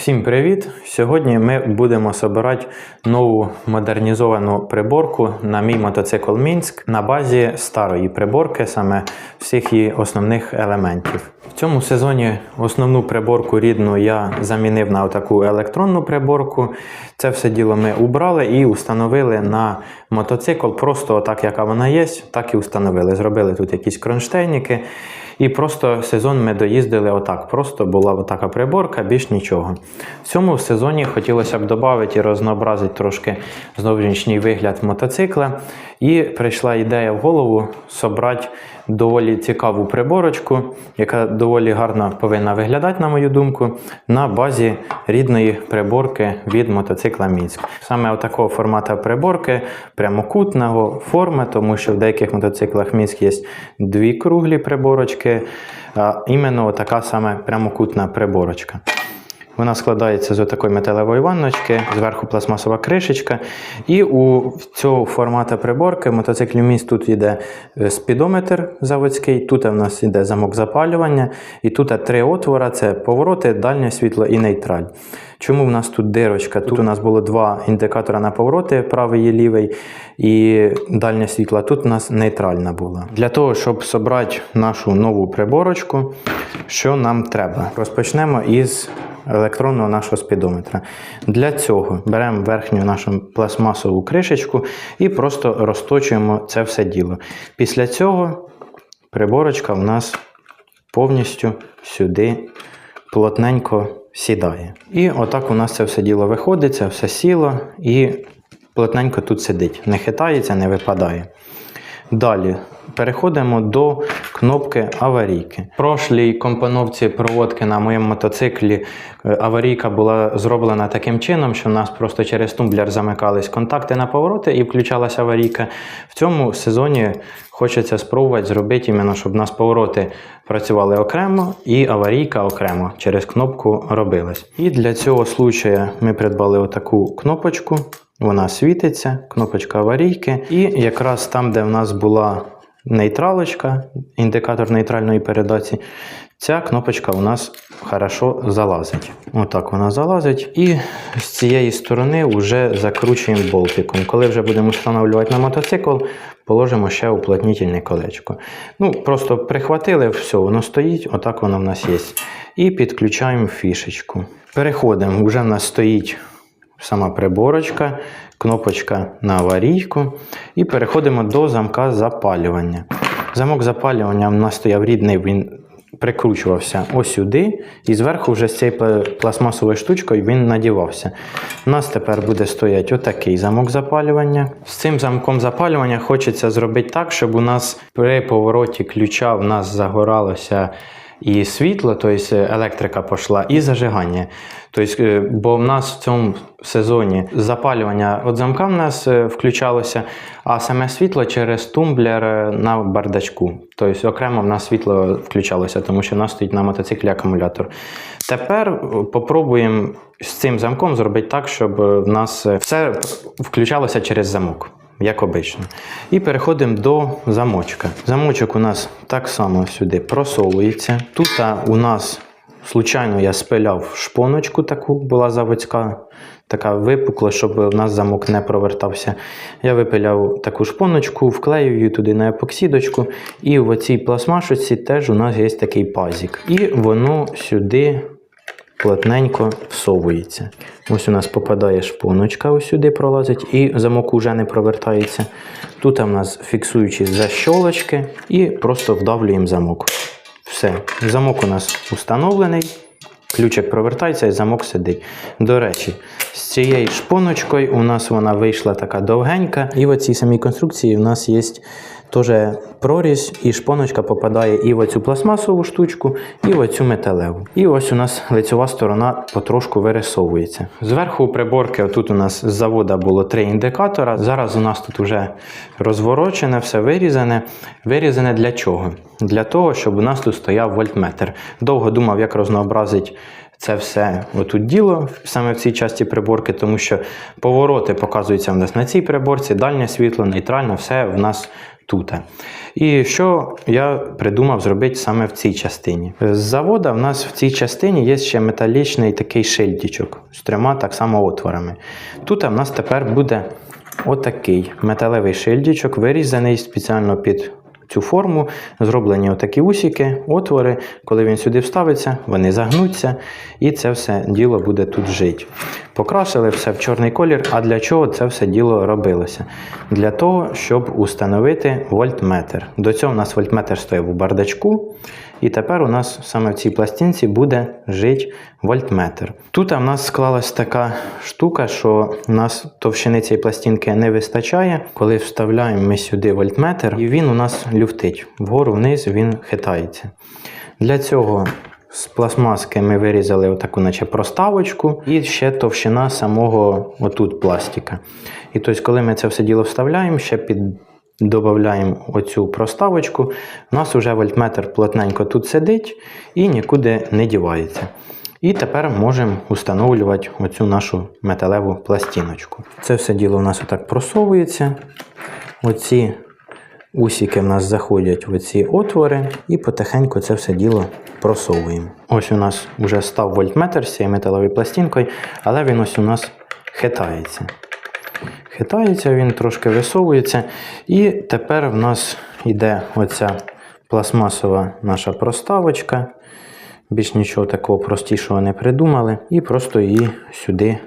Всім привіт! Сьогодні ми будемо собирати нову модернізовану приборку на мій мотоцикл Мінськ на базі старої приборки, саме всіх її основних елементів. Цьому сезоні основну приборку рідну я замінив на таку електронну приборку. Це все діло ми убрали і установили на мотоцикл просто так, яка вона є, так і установили. Зробили тут якісь кронштейники. І просто сезон ми доїздили отак. Просто була така приборка, більш нічого. В цьому сезоні хотілося б додати і рознообразити трошки зовнішній вигляд мотоцикла. І прийшла ідея в голову собрати доволі цікаву приборочку, яка доволі гарно повинна виглядати, на мою думку, на базі рідної приборки від мотоцикла Мінськ. Саме такого формату приборки, прямокутного форми, тому що в деяких мотоциклах Мінськ є дві круглі приборочки, а іменно така саме прямокутна приборочка. Вона складається з такої металевої ванночки, зверху пластмасова кришечка. І у цього формату приборки в міст тут йде е, спідометр заводський, тут в нас йде замок запалювання, і тут три отвора: це повороти, дальнє світло і нейтраль. Чому в нас тут дирочка? Тут у нас було два індикатора на повороти, правий і лівий, і дальнє світло. Тут у нас нейтральна була. Для того, щоб зібрати нашу нову приборочку, що нам треба? Розпочнемо із електронного нашого спідометра. Для цього беремо верхню нашу пластмасову кришечку і просто розточуємо це все діло. Після цього приборочка у нас повністю сюди плотненько сідає. І отак у нас це все діло виходить, це все сіло і плотненько тут сидить. Не хитається, не випадає. Далі переходимо до кнопки аварійки. В прошлій компоновці проводки на моєму мотоциклі е, аварійка була зроблена таким чином, що в нас просто через тумблер замикались контакти на повороти і включалася аварійка. В цьому сезоні хочеться спробувати зробити іменно, щоб у нас повороти працювали окремо і аварійка окремо через кнопку робилась. І для цього случаю ми придбали отаку кнопочку. Вона світиться, кнопочка аварійки. І якраз там, де в нас була нейтралочка, індикатор нейтральної передачі, ця кнопочка у нас хорошо залазить. Отак вона залазить. І з цієї сторони вже закручуємо болтиком. Коли вже будемо встановлювати на мотоцикл, положимо ще уплотнительне колечко. Ну, Просто прихватили, все, воно стоїть, отак воно в нас є. І підключаємо фішечку. Переходимо, вже в нас стоїть сама приборочка, кнопочка на аварійку. І переходимо до замка запалювання. Замок запалювання в нас стояв рідний, він прикручувався ось сюди, і зверху вже з цією пластмасовою штучкою він надівався. У нас тепер буде стояти отакий замок запалювання. З цим замком запалювання хочеться зробити так, щоб у нас при повороті ключа в нас загоралося і світло, тобто електрика пішла, і зажигання. Тобто, бо в нас в цьому сезоні запалювання від замка в нас е, включалося, а саме світло через тумблер на бардачку. Тобто окремо в нас світло включалося, тому що в нас стоїть на мотоциклі акумулятор. Тепер попробуємо з цим замком зробити так, щоб в нас все включалося через замок як обично. І переходимо до замочка. Замочок у нас так само сюди просовується. Тут у нас, случайно, я спиляв шпоночку, таку була заводська, така випукла, щоб у нас замок не провертався. Я випиляв таку шпоночку, вклею її туди на епоксидочку. І в оцій пластмашці теж у нас є такий пазик. І воно сюди плотненько всовується. Ось у нас попадає шпоночка, ось сюди пролазить, і замок уже не провертається. Тут у нас фіксуючі защолочки і просто вдавлюємо замок. Все, замок у нас установлений. Ключик провертається і замок сидить. До речі, з цією шпоночкою у нас вона вийшла така довгенька. І в цій самій конструкції у нас є теж прорізь, і шпоночка попадає і в оцю пластмасову штучку, і в оцю металеву. І ось у нас лицьова сторона потрошку вирисовується. Зверху приборки, тут у нас з завода було три індикатора. Зараз у нас тут вже розворочене, все вирізане. Вирізане для чого? Для того, щоб у нас тут стояв вольтметр. Довго думав, як рознообразити. Це все отут діло саме в цій часті приборки, тому що повороти показуються в нас на цій приборці, дальнє світло, нейтральне, все в нас тут. І що я придумав зробити саме в цій частині. З завода в нас в цій частині є ще металічний такий шильдічок з трьома так само отворами. Тут в нас тепер буде отакий металевий шильдічок, вирізаний спеціально під цю форму, зроблені отакі усіки, отвори. Коли він сюди вставиться, вони загнуться, і це все діло буде тут жити. Покрасили все в чорний колір. А для чого це все діло робилося? Для того, щоб установити вольтметр. До цього у нас вольтметр стояв у бардачку. І тепер у нас саме в цій пластинці буде жити вольтметр. Тут у нас склалась така штука, що у нас товщини цієї пластинки не вистачає. Коли вставляємо ми сюди вольтметр, і він у нас люфтить. Вгору вниз він хитається. Для цього з пластмаски ми вирізали отаку, наче проставочку, і ще товщина самого отут пластика. І тобто, коли ми це все діло вставляємо, ще під Додаємо оцю проставочку, у нас вже вольтметр плотненько тут сидить і нікуди не дівається. І тепер можемо встановлювати оцю нашу металеву пластиночку. Це все діло у нас отак просовується. Оці усіки в нас заходять в ці отвори, і потихеньку це все діло просовуємо. Ось у нас вже став вольтметр з цією металевою пластинкою, але він ось у нас хитається. Хитається, він трошки висовується. І тепер в нас йде оця пластмасова наша проставочка. Більш нічого такого простішого не придумали. І просто її сюди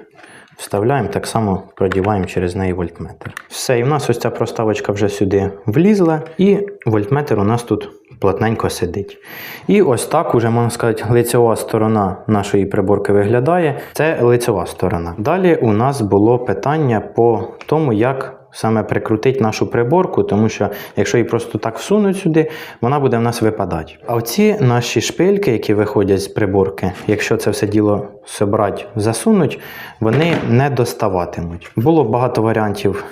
вставляємо, так само продіваємо через неї вольтметр. Все, і в нас ось ця проставочка вже сюди влізла, і вольтметр у нас тут плотненько сидить. І ось так уже, можна сказати, лицева сторона нашої приборки виглядає. Це лицева сторона. Далі у нас було питання по тому, як. Саме прикрутити нашу приборку, тому що якщо її просто так всунуть сюди, вона буде в нас випадати. А оці наші шпильки, які виходять з приборки, якщо це все діло собрати, засунуть, вони не доставатимуть. Було багато варіантів,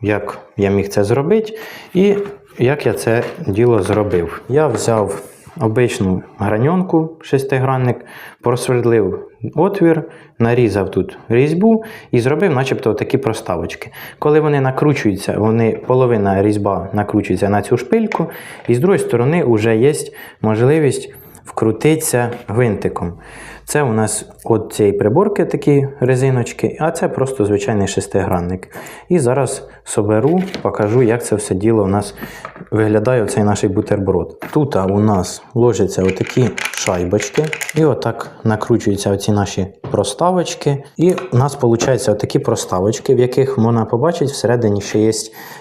як я міг це зробити, і як я це діло зробив. Я взяв обичну граньонку шестигранник, просвердлив отвір, нарізав тут різьбу і зробив, начебто, такі проставочки. Коли вони накручуються, вони половина різьба накручується на цю шпильку, і з другої сторони вже є можливість вкрутитися гвинтиком. Це у нас от цієї приборки такі резиночки, а це просто звичайний шестигранник. І зараз соберу, покажу, як це все діло у нас виглядає цей наш бутерброд. Тут у нас ложаться отакі шайбочки, і отак накручуються оці наші проставочки. І у нас виходить отакі проставочки, в яких можна побачити, всередині ще є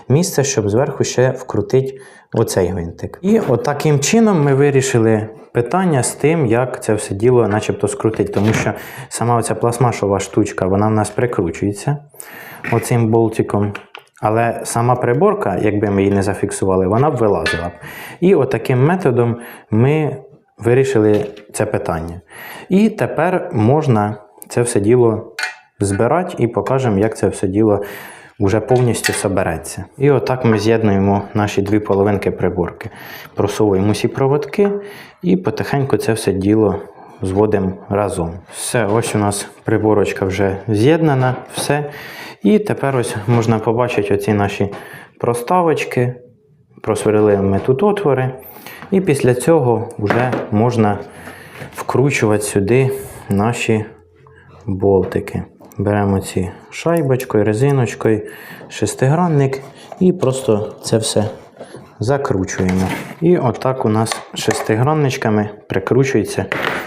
місце, щоб зверху ще вкрутити оцей гвинтик. І от таким чином ми вирішили питання з тим, як це все діло начебто скрутить, тому що сама оця пластмасова штучка, вона в нас прикручується оцим болтиком. Але сама приборка, якби ми її не зафіксували, вона б вилазила. І отаким методом ми вирішили це питання. І тепер можна це все діло збирати і покажемо, як це все діло вже повністю собереться. І отак ми з'єднуємо наші дві половинки приборки. Просовуємо усі проводки і потихеньку це все діло зводимо разом. Все, ось у нас приборочка вже з'єднана, все. І тепер ось можна побачити оці наші проставочки. Просверлили ми тут отвори. І після цього вже можна вкручувати сюди наші болтики. Беремо ці шайбочкою, резиночкою, шестигранник і просто це все закручуємо. І отак у нас шестигранничками прикручується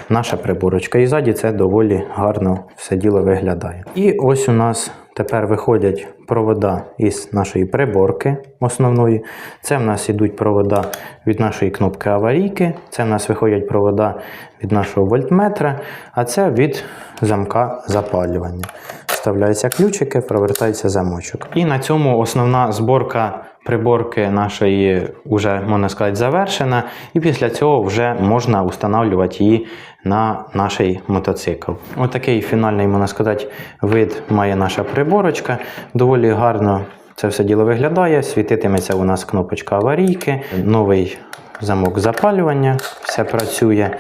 наша приборочка. І ззаді це доволі гарно все діло виглядає. І ось у нас тепер виходять провода із нашої приборки основної. Це в нас ідуть провода від нашої кнопки аварійки, це в нас виходять провода від нашого вольтметра, а це від замка запалювання. Вставляються ключики, провертається замочок. І на цьому основна зборка приборки нашої вже, можна сказати, завершена. І після цього вже можна встановлювати її на наш мотоцикл. Отакий фінальний, можна сказати, вид має наша приборочка. Доволі гарно це все діло виглядає. Світитиметься у нас кнопочка аварійки, новий замок запалювання, все працює.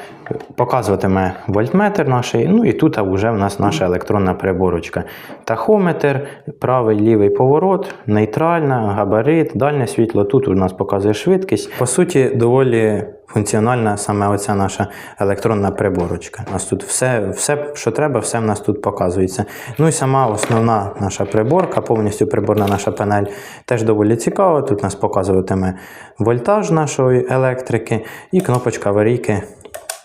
Показуватиме вольтметр наш. Ну і тут вже в нас наша електронна приборочка. Тахометр, правий лівий поворот, нейтральна, габарит, дальнє світло. Тут у нас показує швидкість. По суті, доволі функціональна саме оця наша електронна приборочка. У нас тут все, все, що треба, все в нас тут показується. Ну і сама основна наша приборка, повністю приборна наша панель, теж доволі цікава. Тут нас показуватиме вольтаж нашої електрики і кнопочка аварійки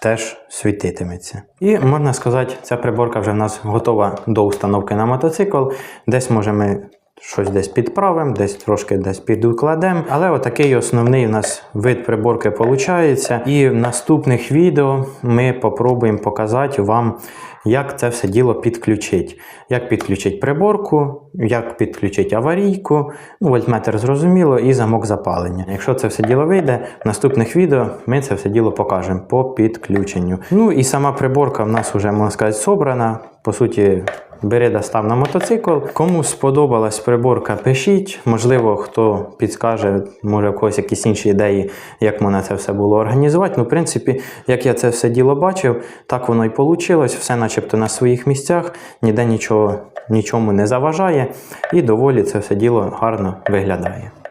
теж світитиметься. І можна сказати, ця приборка вже в нас готова до установки на мотоцикл. Десь може ми щось десь підправимо, десь трошки десь підукладемо. Але отакий основний у нас вид приборки виходить. І в наступних відео ми попробуємо показати вам, як це все діло підключити. Як підключити приборку, як підключити аварійку, ну, вольтметр зрозуміло, і замок запалення. Якщо це все діло вийде, в наступних відео ми це все діло покажемо по підключенню. Ну і сама приборка в нас вже, можна сказати, собрана. По суті, бери достав на мотоцикл. Кому сподобалась приборка, пишіть. Можливо, хто підскаже, може в когось якісь інші ідеї, як мене це все було організувати. Ну, в принципі, як я це все діло бачив, так воно і вийшло. Все начебто на своїх місцях, ніде нічого нічому не заважає, і доволі це все діло гарно виглядає.